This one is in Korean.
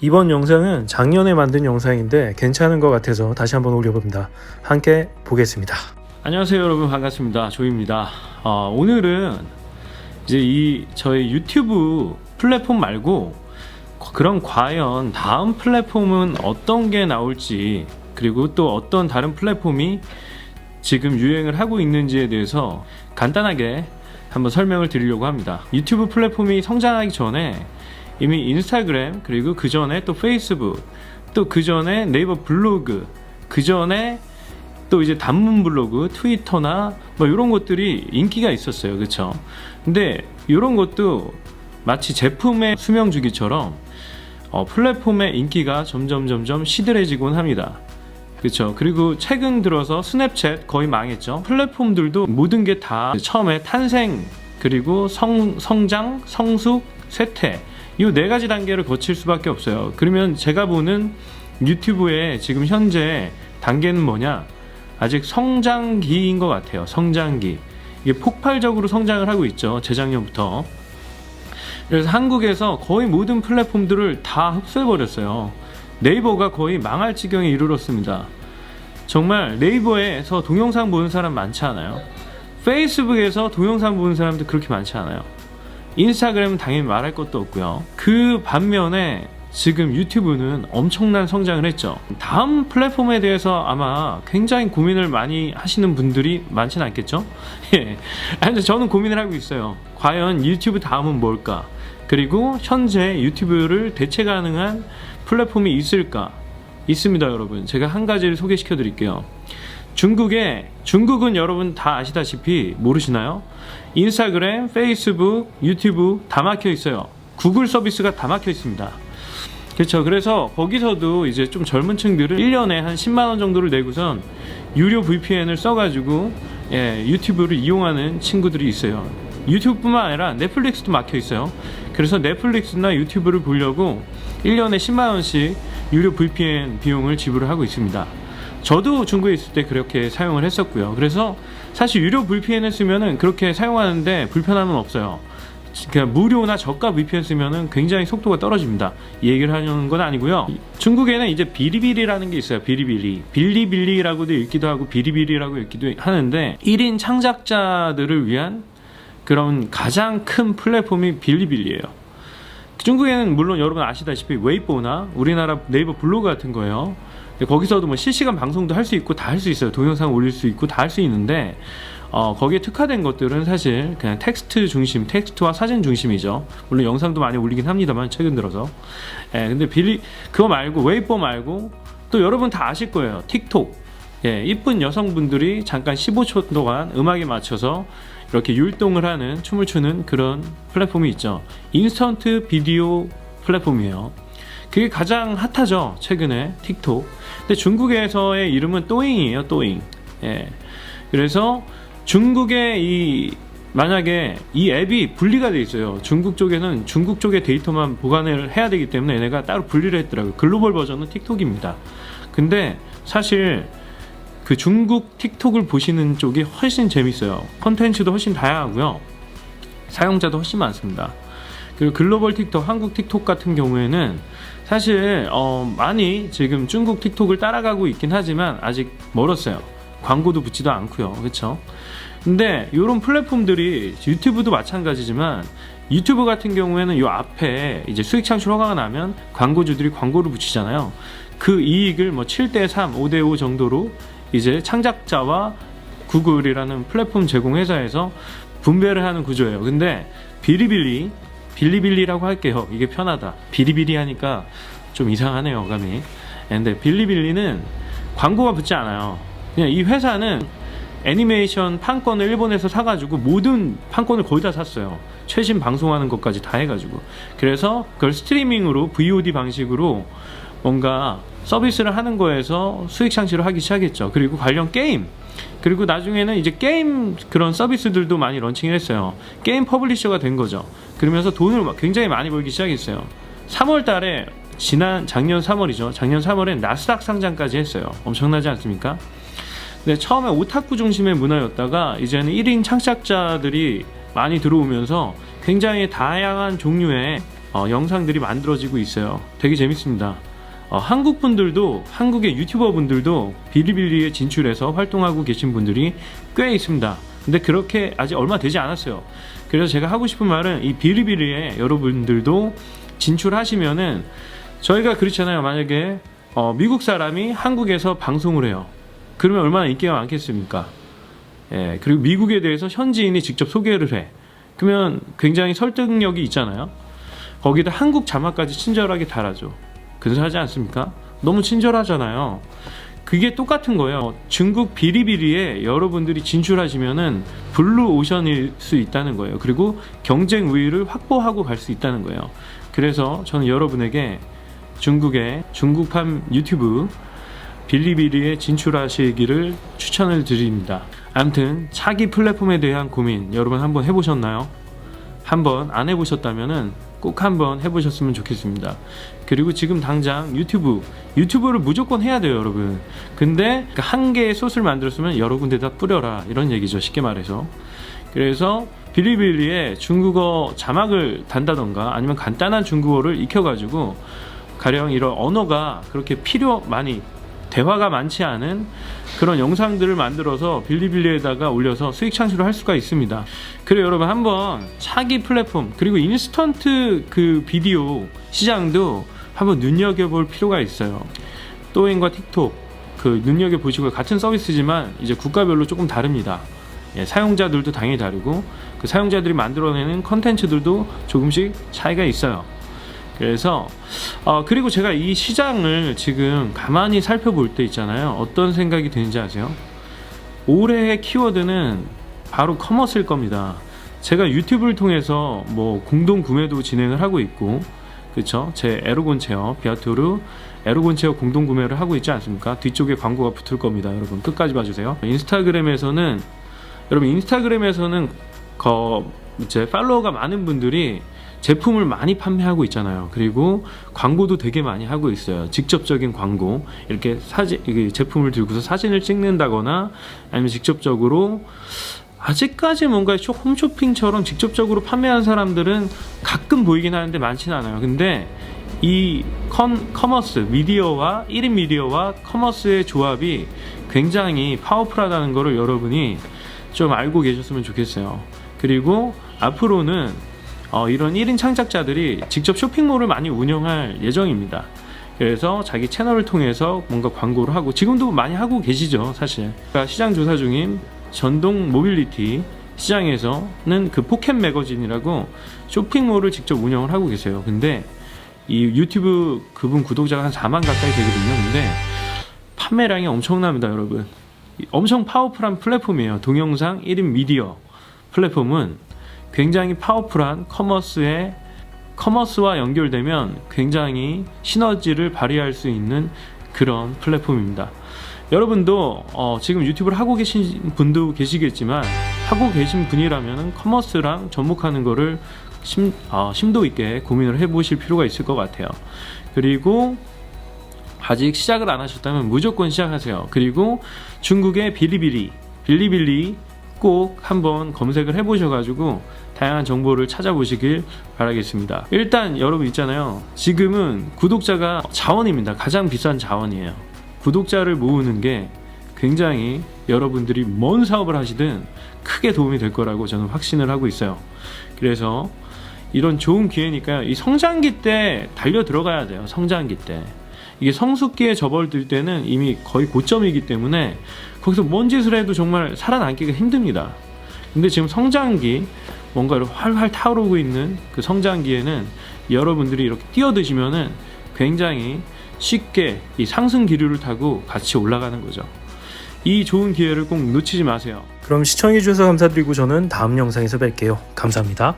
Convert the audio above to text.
이번 영상은 작년에 만든 영상인데 괜찮은 것 같아서 다시 한번 올려봅니다. 함께 보겠습니다. 안녕하세요 여러분 반갑습니다 조입니다 어, 오늘은 이제 이 저희 유튜브 플랫폼 말고 그럼 과연 다음 플랫폼은 어떤 게 나올지 그리고 또 어떤 다른 플랫폼이 지금 유행을 하고 있는지에 대해서 간단하게 한번 설명을 드리려고 합니다 유튜브 플랫폼이 성장하기 전에 이미 인스타그램 그리고 그 전에 또 페이스북 또 그 전에 네이버 블로그 그 전에 또 이제 단문 블로그, 트위터나 뭐 이런 것들이 인기가 있었어요. 그렇죠? 근데 이런 것도 마치 제품의 수명 주기처럼 어, 플랫폼의 인기가 점점 점점 시들해지곤 합니다. 그렇죠. 그리고 최근 들어서 스냅챗 거의 망했죠. 플랫폼들도 모든 게 다 처음에 탄생 그리고 성, 성장, 성숙, 쇠퇴 이 네 가지 단계를 거칠 수밖에 없어요. 그러면 제가 보는 유튜브의 지금 현재 단계는 뭐냐? 아직 성장기인 것 같아요. 성장기. 이게 폭발적으로 성장을 하고 있죠. 재작년부터. 그래서 한국에서 거의 모든 플랫폼들을 다 흡수해버렸어요. 네이버가 거의 망할 지경에 이르렀습니다. 정말 네이버에서 동영상 보는 사람 많지 않아요? 페이스북에서 동영상 보는 사람도 그렇게 많지 않아요. 인스타그램은 당연히 말할 것도 없고요. 그 반면에 지금 유튜브는 엄청난 성장을 했죠. 다음 플랫폼에 대해서 아마 굉장히 고민을 많이 하시는 분들이 많지는 않겠죠? 예. 저는 고민을 하고 있어요. 과연 유튜브 다음은 뭘까? 그리고 현재 유튜브를 대체 가능한 플랫폼이 있을까? 있습니다, 여러분. 제가 한 가지를 소개시켜 드릴게요. 중국에 중국은 여러분 다 아시다시피 모르시나요? 인스타그램, 페이스북, 유튜브 다 막혀 있어요. 구글 서비스가 다 막혀 있습니다. 그렇죠. 그래서 거기서도 이제 좀 젊은 층들은 1년에 한 10만 원 정도를 내고선 유료 VPN을 써가지고 예, 유튜브를 이용하는 친구들이 있어요. 유튜브뿐만 아니라 넷플릭스도 막혀 있어요. 그래서 넷플릭스나 유튜브를 보려고 1년에 10만 원씩 유료 VPN 비용을 지불을 하고 있습니다. 저도 중국에 있을 때 그렇게 사용을 했었고요. 그래서 사실 유료 VPN을 쓰면은 그렇게 사용하는데 불편함은 없어요. 그냥 무료나 저가 VPN 쓰면은 굉장히 속도가 떨어집니다. 이 얘기를 하려는 건 아니고요. 중국에는 이제 비리비리라는 게 있어요. 비리비리. 빌리빌리라고도 읽기도 하고 비리비리라고 읽기도 하는데 1인 창작자들을 위한 그런 가장 큰 플랫폼이 빌리빌리예요. 중국에는 물론 여러분 아시다시피 웨이보나 우리나라 네이버 블로그 같은 거예요. 거기서도 뭐 실시간 방송도 할 수 있고 다 할 수 있어요. 동영상 올릴 수 있고 다 할 수 있는데 어, 거기에 특화된 것들은 사실 그냥 텍스트 중심, 텍스트와 사진 중심이죠. 물론 영상도 많이 올리긴 합니다만 최근 들어서. 예, 근데 빌리 그거 말고 웨이보 말고 또 여러분 다 아실 거예요. 틱톡. 예, 이쁜 여성분들이 잠깐 15초 동안 음악에 맞춰서 이렇게 율동을 하는 춤을 추는 그런 플랫폼이 있죠. 인스턴트 비디오 플랫폼이에요. 그게 가장 핫하죠. 최근에 틱톡. 근데 중국에서의 이름은 또잉이에요. 또잉. 예. 그래서 중국의 이 만약에 이 앱이 분리가 돼 있어요. 중국 쪽에는 중국 쪽의 데이터만 보관을 해야 되기 때문에 얘네가 따로 분리를 했더라고요. 글로벌 버전은 틱톡입니다. 근데 사실 그 중국 틱톡을 보시는 쪽이 훨씬 재밌어요. 컨텐츠도 훨씬 다양하고요. 사용자도 훨씬 많습니다. 그리고 글로벌 틱톡, 한국 틱톡 같은 경우에는 사실 어, 많이 지금 중국 틱톡을 따라가고 있긴 하지만 아직 멀었어요. 광고도 붙지도 않고요. 그렇죠? 근데 이런 플랫폼들이 유튜브도 마찬가지지만 유튜브 같은 경우에는 이 앞에 이제 수익 창출 허가가 나면 광고주들이 광고를 붙이잖아요. 그 이익을 뭐 7대 3, 5대 5 정도로 이제 창작자와 구글이라는 플랫폼 제공 회사에서 분배를 하는 구조예요. 근데 비리빌리 빌리빌리라고 할게요. 이게 편하다. 비리비리 하니까 좀 이상하네요, 감이. 근데 빌리빌리는 광고가 붙지 않아요. 그냥 이 회사는 애니메이션 판권을 일본에서 사가지고 모든 판권을 거의 다 샀어요. 최신 방송하는 것까지 다 해가지고. 그래서 그걸 스트리밍으로 VOD 방식으로 뭔가 서비스를 하는 거에서 수익 창출을 하기 시작했죠. 그리고 관련 게임. 그리고 나중에는 이제 게임 그런 서비스들도 많이 런칭을 했어요. 게임 퍼블리셔가 된 거죠. 그러면서 돈을 막 굉장히 많이 벌기 시작했어요. 3월 달에 지난 작년 3월이죠. 작년 3월에 나스닥 상장까지 했어요. 엄청나지 않습니까? 근데 처음에 오타쿠 중심의 문화였다가 이제는 1인 창작자들이 많이 들어오면서 굉장히 다양한 종류의 어, 영상들이 만들어지고 있어요. 되게 재밌습니다. 어, 한국 분들도 한국의 유튜버 분들도 비리비리에 진출해서 활동하고 계신 분들이 꽤 있습니다. 근데 그렇게 아직 얼마 되지 않았어요. 그래서 제가 하고 싶은 말은 이 비리비리에 여러분들도 진출하시면은 저희가 그렇잖아요. 만약에 어, 미국 사람이 한국에서 방송을 해요. 그러면 얼마나 인기가 많겠습니까? 예, 그리고 미국에 대해서 현지인이 직접 소개를 해. 그러면 굉장히 설득력이 있잖아요. 거기다 한국 자막까지 친절하게 달아줘. 근사하지 않습니까? 너무 친절하잖아요. 그게 똑같은 거예요. 중국 비리비리에 여러분들이 진출하시면은 블루 오션일 수 있다는 거예요. 그리고 경쟁 우위를 확보하고 갈 수 있다는 거예요. 그래서 저는 여러분에게 중국의 중국판 유튜브 빌리비리에 진출하시기를 추천을 드립니다. 아무튼 차기 플랫폼에 대한 고민 여러분 한번 해보셨나요? 한번 안 해보셨다면은 꼭 한번 해보셨으면 좋겠습니다. 그리고 지금 당장 유튜브 유튜브를 무조건 해야 돼요, 여러분. 근데 그한 개의 솥을 만들었으면 여러 군데 다 뿌려라 이런 얘기죠, 쉽게 말해서. 그래서 빌리빌리에 중국어 자막을 단다던가 아니면 간단한 중국어를 익혀가지고 가령 이런 언어가 그렇게 필요 많이 대화가 많지 않은 그런 영상들을 만들어서 빌리빌리에다가 올려서 수익 창출을 할 수가 있습니다. 그래 여러분 한번 차기 플랫폼 그리고 인스턴트 그 비디오 시장도 한번 눈여겨볼 필요가 있어요. 또잉과 틱톡 그 눈여겨 보시고 같은 서비스지만 이제 국가별로 조금 다릅니다. 예, 사용자들도 당연히 다르고 그 사용자들이 만들어내는 컨텐츠들도 조금씩 차이가 있어요. 그래서 어, 그리고 제가 이 시장을 지금 가만히 살펴볼 때 있잖아요. 어떤 생각이 드는지 아세요? 올해의 키워드는 바로 커머스일 겁니다. 제가 유튜브를 통해서 뭐 공동 구매도 진행을 하고 있고, 그렇죠? 제 에로곤 체어 비아토르 에로곤 체어 공동 구매를 하고 있지 않습니까? 뒤쪽에 광고가 붙을 겁니다, 여러분. 끝까지 봐주세요. 인스타그램에서는 여러분 인스타그램에서는 거 이제 팔로워가 많은 분들이 제품을 많이 판매하고 있잖아요. 그리고 광고도 되게 많이 하고 있어요. 직접적인 광고 이렇게 사진 제품을 들고서 사진을 찍는다거나 아니면 직접적으로 아직까지 뭔가 쇼- 홈쇼핑처럼 직접적으로 판매하는 사람들은 가끔 보이긴 하는데 많지는 않아요. 근데 이 컨, 커머스 미디어와 1인 미디어와 커머스의 조합이 굉장히 파워풀하다는 것을 여러분이 좀 알고 계셨으면 좋겠어요. 그리고 앞으로는 어, 이런 1인 창작자들이 직접 쇼핑몰을 많이 운영할 예정입니다. 그래서 자기 채널을 통해서 뭔가 광고를 하고 지금도 많이 하고 계시죠, 사실. 그러니까 시장 조사 중인 전동 모빌리티 시장에서는 그 포켓 매거진이라고 쇼핑몰을 직접 운영을 하고 계세요. 근데 이 유튜브 그분 구독자가 한 4만 가까이 되거든요. 근데 판매량이 엄청납니다, 여러분. 이 엄청 파워풀한 플랫폼이에요. 동영상 1인 미디어 플랫폼은 굉장히 파워풀한 커머스의 커머스와 연결되면 굉장히 시너지를 발휘할 수 있는 그런 플랫폼입니다. 여러분도 어, 지금 유튜브를 하고 계신 분도 계시겠지만 하고 계신 분이라면 커머스랑 접목하는 거를 심, 어, 심도 있게 고민을 해보실 필요가 있을 것 같아요. 그리고 아직 시작을 안 하셨다면 무조건 시작하세요. 그리고 중국의 비리비리, 빌리 빌리 꼭 한번 검색을 해보셔가지고 다양한 정보를 찾아보시길 바라겠습니다. 일단 여러분 있잖아요. 지금은 구독자가 자원입니다. 가장 비싼 자원이에요. 구독자를 모으는 게 굉장히 여러분들이 뭔 사업을 하시든 크게 도움이 될 거라고 저는 확신을 하고 있어요. 그래서 이런 좋은 기회니까요. 이 성장기 때 달려 들어가야 돼요. 성장기 때. 이게 성숙기에 접어들 때는 이미 거의 고점이기 때문에 거기서 뭔 짓을 해도 정말 살아남기가 힘듭니다. 근데 지금 성장기 뭔가 이렇게 활활 타오르고 있는 그 성장기에는 여러분들이 이렇게 뛰어드시면은 굉장히 쉽게 이 상승 기류를 타고 같이 올라가는 거죠. 이 좋은 기회를 꼭 놓치지 마세요. 그럼 시청해주셔서 감사드리고 저는 다음 영상에서 뵐게요. 감사합니다.